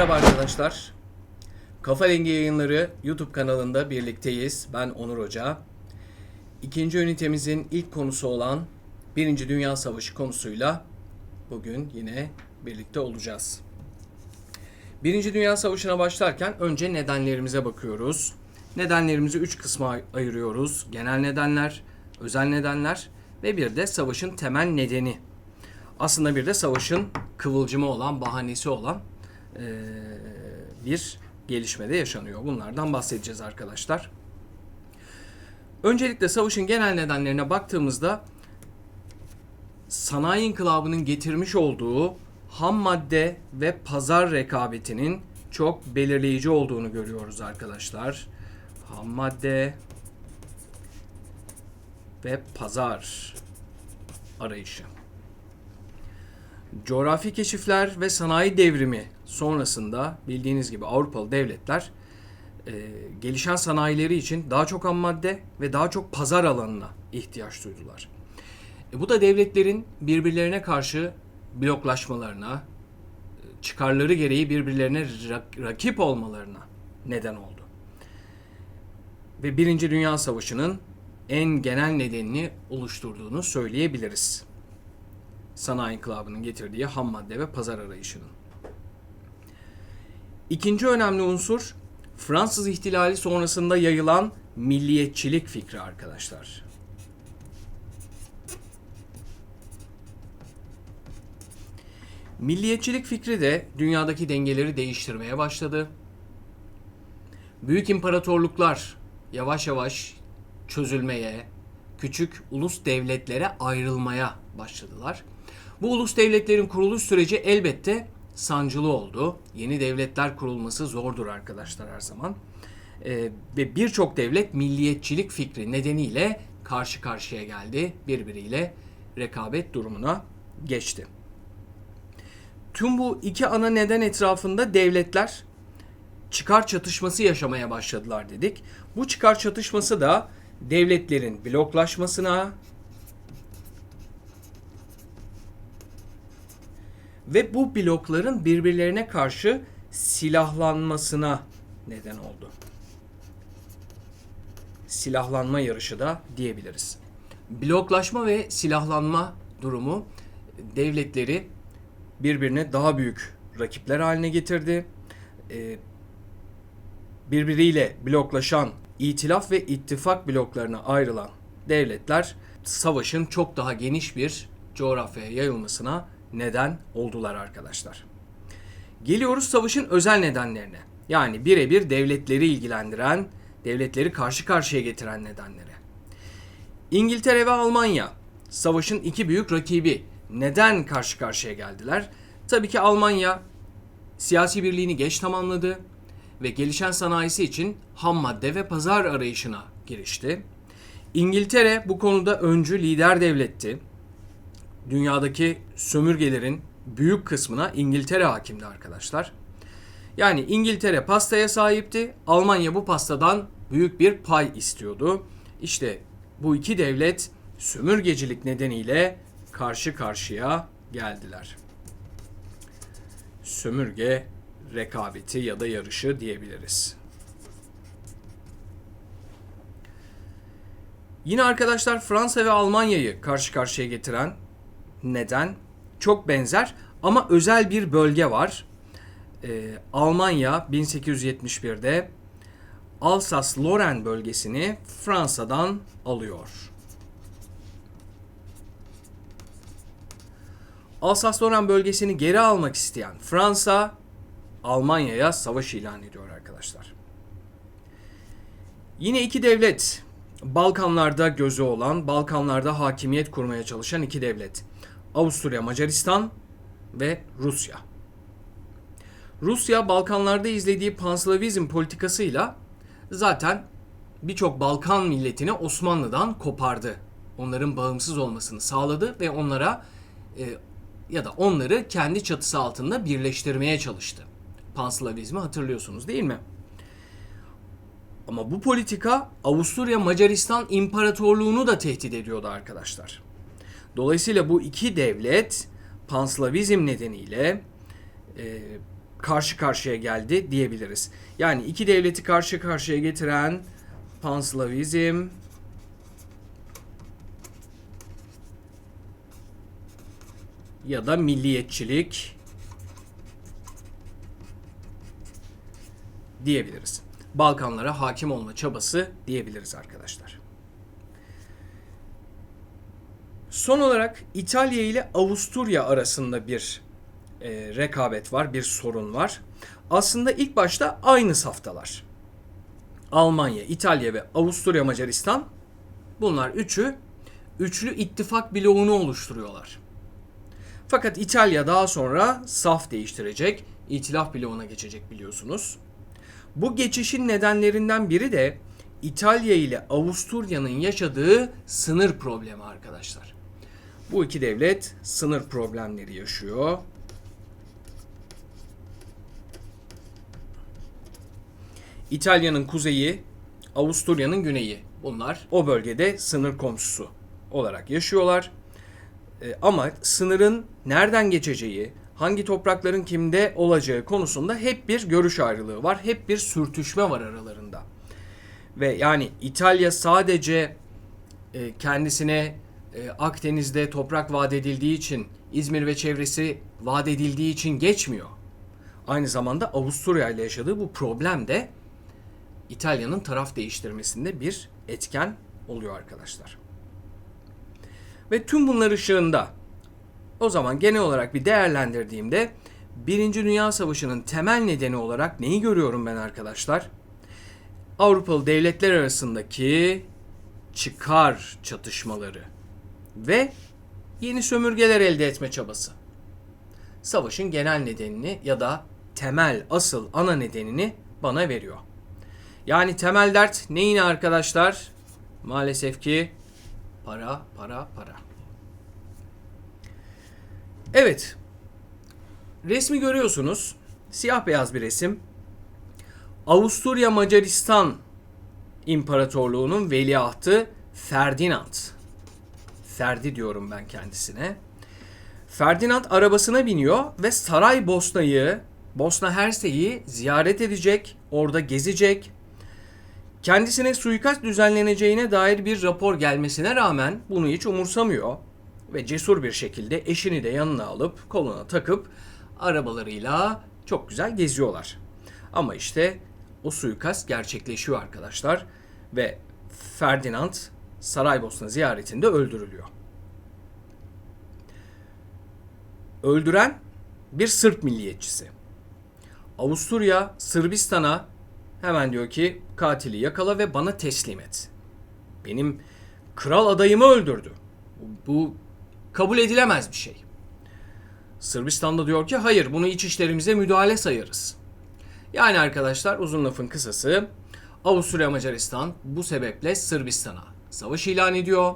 Merhaba arkadaşlar. Kafa Dengi Yayınları YouTube kanalında birlikteyiz. Ben Onur Hoca. İkinci ünitemizin ilk konusu olan Birinci Dünya Savaşı konusuyla bugün yine birlikte olacağız. Birinci Dünya Savaşı'na başlarken önce nedenlerimize bakıyoruz. Nedenlerimizi üç kısma ayırıyoruz. Genel nedenler, özel nedenler ve bir de savaşın temel nedeni. Aslında bir de savaşın kıvılcımı olan, bahanesi olan bir gelişmede yaşanıyor. Bunlardan bahsedeceğiz arkadaşlar. Öncelikle savaşın genel nedenlerine baktığımızda sanayi inkılabının getirmiş olduğu ham madde ve pazar rekabetinin çok belirleyici olduğunu görüyoruz arkadaşlar. Ham madde ve pazar arayışı. Coğrafi keşifler ve sanayi devrimi sonrasında bildiğiniz gibi Avrupalı devletler e, gelişen sanayileri için daha çok ham madde ve daha çok pazar alanına ihtiyaç duydular. E, bu da devletlerin birbirlerine karşı bloklaşmalarına, e, çıkarları gereği birbirlerine rak- rakip olmalarına neden oldu. Ve Birinci Dünya Savaşı'nın en genel nedenini oluşturduğunu söyleyebiliriz sanayi inkılabının getirdiği ham madde ve pazar arayışının. İkinci önemli unsur Fransız ihtilali sonrasında yayılan milliyetçilik fikri arkadaşlar. Milliyetçilik fikri de dünyadaki dengeleri değiştirmeye başladı. Büyük imparatorluklar yavaş yavaş çözülmeye, küçük ulus devletlere ayrılmaya başladılar. Bu ulus devletlerin kuruluş süreci elbette sancılı oldu. Yeni devletler kurulması zordur arkadaşlar her zaman. Ee, ve birçok devlet milliyetçilik fikri nedeniyle karşı karşıya geldi. Birbiriyle rekabet durumuna geçti. Tüm bu iki ana neden etrafında devletler çıkar çatışması yaşamaya başladılar dedik. Bu çıkar çatışması da devletlerin bloklaşmasına ve bu blokların birbirlerine karşı silahlanmasına neden oldu. Silahlanma yarışı da diyebiliriz. Bloklaşma ve silahlanma durumu devletleri birbirine daha büyük rakipler haline getirdi. Ee, birbiriyle bloklaşan itilaf ve ittifak bloklarına ayrılan devletler savaşın çok daha geniş bir coğrafyaya yayılmasına neden oldular arkadaşlar. Geliyoruz savaşın özel nedenlerine. Yani birebir devletleri ilgilendiren, devletleri karşı karşıya getiren nedenlere. İngiltere ve Almanya savaşın iki büyük rakibi. Neden karşı karşıya geldiler? Tabii ki Almanya siyasi birliğini geç tamamladı ve gelişen sanayisi için ham madde ve pazar arayışına girişti. İngiltere bu konuda öncü lider devletti. Dünyadaki sömürgelerin büyük kısmına İngiltere hakimdi arkadaşlar. Yani İngiltere pastaya sahipti. Almanya bu pastadan büyük bir pay istiyordu. İşte bu iki devlet sömürgecilik nedeniyle karşı karşıya geldiler. Sömürge rekabeti ya da yarışı diyebiliriz. Yine arkadaşlar Fransa ve Almanya'yı karşı karşıya getiren neden çok benzer ama özel bir bölge var. Ee, Almanya 1871'de Alsas-Lorraine bölgesini Fransa'dan alıyor. Alsas-Lorraine bölgesini geri almak isteyen Fransa Almanya'ya savaş ilan ediyor arkadaşlar. Yine iki devlet Balkanlarda gözü olan, Balkanlarda hakimiyet kurmaya çalışan iki devlet. Avusturya, Macaristan ve Rusya. Rusya Balkanlarda izlediği panslavizm politikasıyla zaten birçok Balkan milletini Osmanlı'dan kopardı. Onların bağımsız olmasını sağladı ve onlara e, ya da onları kendi çatısı altında birleştirmeye çalıştı. Panslavizmi hatırlıyorsunuz değil mi? Ama bu politika Avusturya Macaristan İmparatorluğunu da tehdit ediyordu arkadaşlar. Dolayısıyla bu iki devlet panslavizm nedeniyle e, karşı karşıya geldi diyebiliriz. Yani iki devleti karşı karşıya getiren Panslavizm ya da milliyetçilik diyebiliriz. Balkanlara hakim olma çabası diyebiliriz arkadaşlar. Son olarak İtalya ile Avusturya arasında bir e, rekabet var, bir sorun var. Aslında ilk başta aynı saftalar. Almanya, İtalya ve Avusturya Macaristan bunlar üçü üçlü ittifak bloğunu oluşturuyorlar. Fakat İtalya daha sonra saf değiştirecek, itilaf bloğuna geçecek biliyorsunuz. Bu geçişin nedenlerinden biri de İtalya ile Avusturya'nın yaşadığı sınır problemi arkadaşlar. Bu iki devlet sınır problemleri yaşıyor. İtalya'nın kuzeyi, Avusturya'nın güneyi. Bunlar o bölgede sınır komşusu olarak yaşıyorlar. E, ama sınırın nereden geçeceği, hangi toprakların kimde olacağı konusunda hep bir görüş ayrılığı var. Hep bir sürtüşme var aralarında. Ve yani İtalya sadece e, kendisine e, Akdeniz'de toprak vaat edildiği için, İzmir ve çevresi vaat edildiği için geçmiyor. Aynı zamanda Avusturya ile yaşadığı bu problem de İtalya'nın taraf değiştirmesinde bir etken oluyor arkadaşlar. Ve tüm bunlar ışığında o zaman genel olarak bir değerlendirdiğimde Birinci Dünya Savaşı'nın temel nedeni olarak neyi görüyorum ben arkadaşlar? Avrupalı devletler arasındaki çıkar çatışmaları ve yeni sömürgeler elde etme çabası. Savaşın genel nedenini ya da temel, asıl, ana nedenini bana veriyor. Yani temel dert ne yine arkadaşlar? Maalesef ki para, para, para. Evet. Resmi görüyorsunuz. Siyah beyaz bir resim. Avusturya Macaristan İmparatorluğu'nun veliahtı Ferdinand. Ferdi diyorum ben kendisine. Ferdinand arabasına biniyor ve Saraybosna'yı, Bosna Hersek'i ziyaret edecek, orada gezecek. Kendisine suikast düzenleneceğine dair bir rapor gelmesine rağmen bunu hiç umursamıyor ve cesur bir şekilde eşini de yanına alıp koluna takıp arabalarıyla çok güzel geziyorlar. Ama işte o suikast gerçekleşiyor arkadaşlar ve Ferdinand Saraybosna ziyaretinde öldürülüyor. Öldüren bir Sırp milliyetçisi. Avusturya Sırbistan'a hemen diyor ki katili yakala ve bana teslim et. Benim kral adayımı öldürdü. Bu kabul edilemez bir şey. Sırbistan'da diyor ki hayır bunu iç işlerimize müdahale sayarız. Yani arkadaşlar uzun lafın kısası Avusturya Macaristan bu sebeple Sırbistan'a savaş ilan ediyor.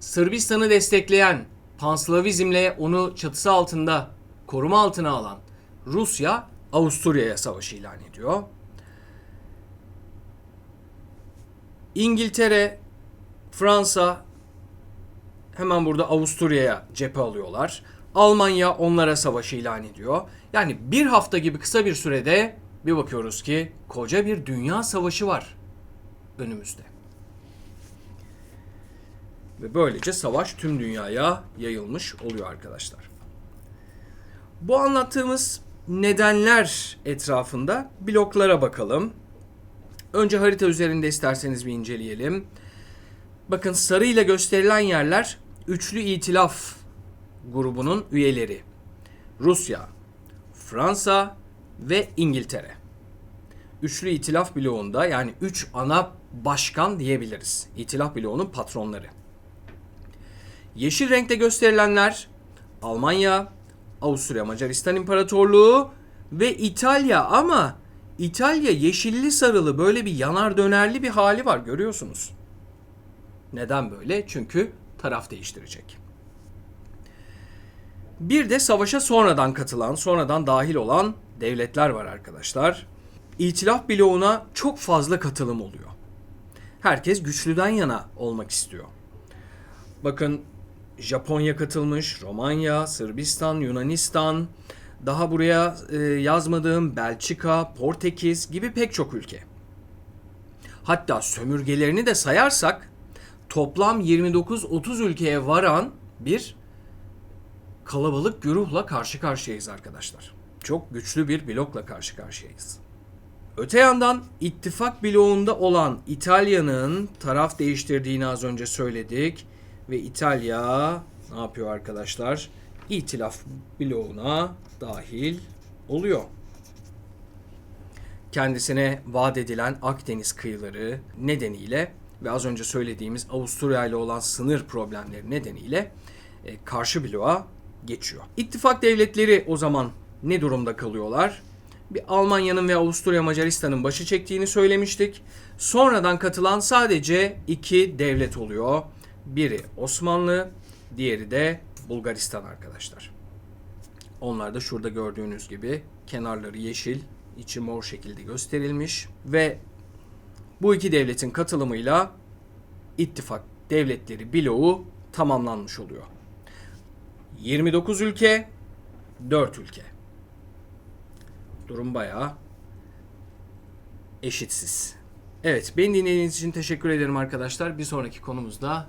Sırbistan'ı destekleyen Panslavizmle onu çatısı altında koruma altına alan Rusya Avusturya'ya savaş ilan ediyor. İngiltere, Fransa hemen burada Avusturya'ya cephe alıyorlar. Almanya onlara savaş ilan ediyor. Yani bir hafta gibi kısa bir sürede bir bakıyoruz ki koca bir dünya savaşı var önümüzde. Ve böylece savaş tüm dünyaya yayılmış oluyor arkadaşlar. Bu anlattığımız nedenler etrafında bloklara bakalım. Önce harita üzerinde isterseniz bir inceleyelim. Bakın sarı ile gösterilen yerler üçlü itilaf grubunun üyeleri. Rusya, Fransa ve İngiltere. Üçlü itilaf bloğunda yani üç ana başkan diyebiliriz. İtilaf bloğunun patronları. Yeşil renkte gösterilenler Almanya, Avusturya Macaristan İmparatorluğu ve İtalya ama İtalya yeşilli sarılı böyle bir yanar dönerli bir hali var görüyorsunuz. Neden böyle? Çünkü taraf değiştirecek. Bir de savaşa sonradan katılan, sonradan dahil olan devletler var arkadaşlar. İtilaf bloğuna çok fazla katılım oluyor. Herkes güçlüden yana olmak istiyor. Bakın Japonya katılmış, Romanya, Sırbistan, Yunanistan, daha buraya e, yazmadığım Belçika, Portekiz gibi pek çok ülke. Hatta sömürgelerini de sayarsak toplam 29-30 ülkeye varan bir kalabalık güruhla karşı karşıyayız arkadaşlar. Çok güçlü bir blokla karşı karşıyayız. Öte yandan ittifak bloğunda olan İtalya'nın taraf değiştirdiğini az önce söyledik ve İtalya ne yapıyor arkadaşlar? İtilaf bloğuna dahil oluyor. Kendisine vaat edilen Akdeniz kıyıları nedeniyle ve az önce söylediğimiz Avusturya ile olan sınır problemleri nedeniyle e, karşı bloğa geçiyor. İttifak devletleri o zaman ne durumda kalıyorlar? Bir Almanya'nın ve Avusturya Macaristan'ın başı çektiğini söylemiştik. Sonradan katılan sadece iki devlet oluyor. Biri Osmanlı, diğeri de Bulgaristan arkadaşlar. Onlar da şurada gördüğünüz gibi kenarları yeşil, içi mor şekilde gösterilmiş ve bu iki devletin katılımıyla ittifak devletleri bloğu tamamlanmış oluyor. 29 ülke, 4 ülke. Durum bayağı eşitsiz. Evet, beni dinlediğiniz için teşekkür ederim arkadaşlar. Bir sonraki konumuzda